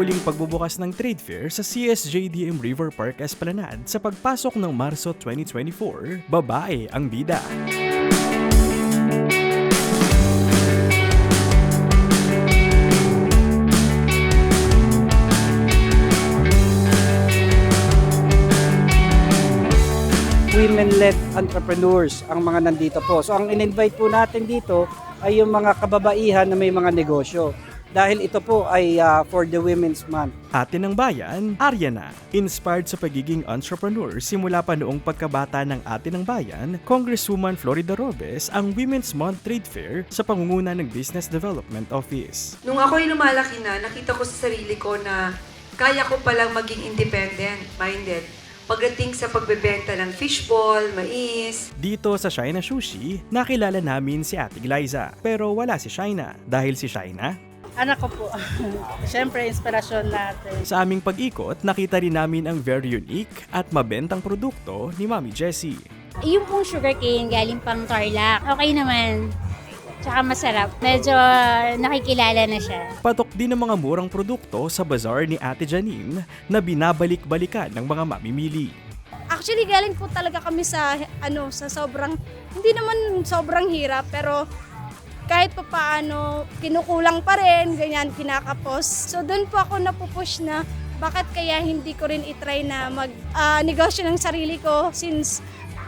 muling pagbubukas ng trade fair sa CSJDM River Park Esplanade sa pagpasok ng Marso 2024, babae ang bida. women-led entrepreneurs ang mga nandito po. So ang in-invite po natin dito ay yung mga kababaihan na may mga negosyo. Dahil ito po ay ah, for the Women's Month. Ate ng Bayan, Ariana. Inspired sa pagiging entrepreneur simula pa noong pagkabata ng Ate ng Bayan, Congresswoman Florida Robes ang Women's Month Trade Fair sa pangunguna ng Business Development Office. Nung ako'y lumalaki na, nakita ko sa sarili ko na kaya ko palang maging independent-minded pagdating sa pagbebenta ng fishball, mais, Dito sa China Sushi, nakilala namin si Ate Glyza. Pero wala si China. Dahil si China, Anak ko po. Siyempre, inspirasyon natin. sa aming pag-ikot, nakita rin namin ang very unique at mabentang produkto ni Mami Jessie. Yung pong sugarcane galing pang Tarlac. Okay naman. Tsaka masarap. Medyo uh, nakikilala na siya. Patok din ang mga murang produkto sa bazaar ni Ate Janine na binabalik-balikan ng mga mamimili. Actually, galing po talaga kami sa, ano, sa sobrang, hindi naman sobrang hirap, pero kahit pa paano, kinukulang pa rin, ganyan, kinakapos. So, doon po ako napupush na, bakit kaya hindi ko rin itry na mag-negosyo ng sarili ko since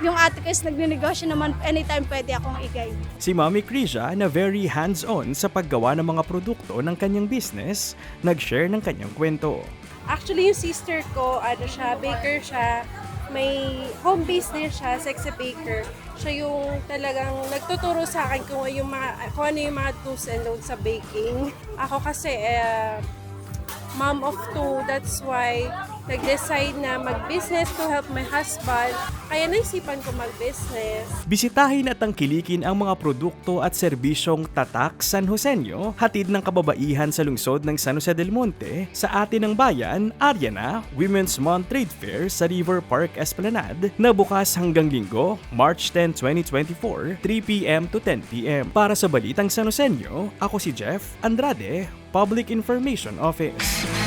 yung ate ko is nagnenegosyo naman anytime pwede akong igay. Si Mami Krisha na very hands-on sa paggawa ng mga produkto ng kanyang business, nag-share ng kanyang kwento. Actually, yung sister ko, ano siya, baker siya. May home base din siya, sexy baker. Siya yung talagang nagtuturo sa akin kung, yung mga, kung ano yung mga do's and don'ts sa baking. Ako kasi, eh, mom of two, that's why nag-decide na mag-business to help my husband. Kaya naisipan ko mag-business. Bisitahin at tangkilikin ang mga produkto at serbisyong Tatak San Joseño, hatid ng kababaihan sa lungsod ng San Jose del Monte, sa atin ng bayan, Ariana, Women's Month Trade Fair sa River Park Esplanade, na bukas hanggang linggo, March 10, 2024, 3pm to 10pm. Para sa Balitang San Joseño, ako si Jeff Andrade, Public Information Office.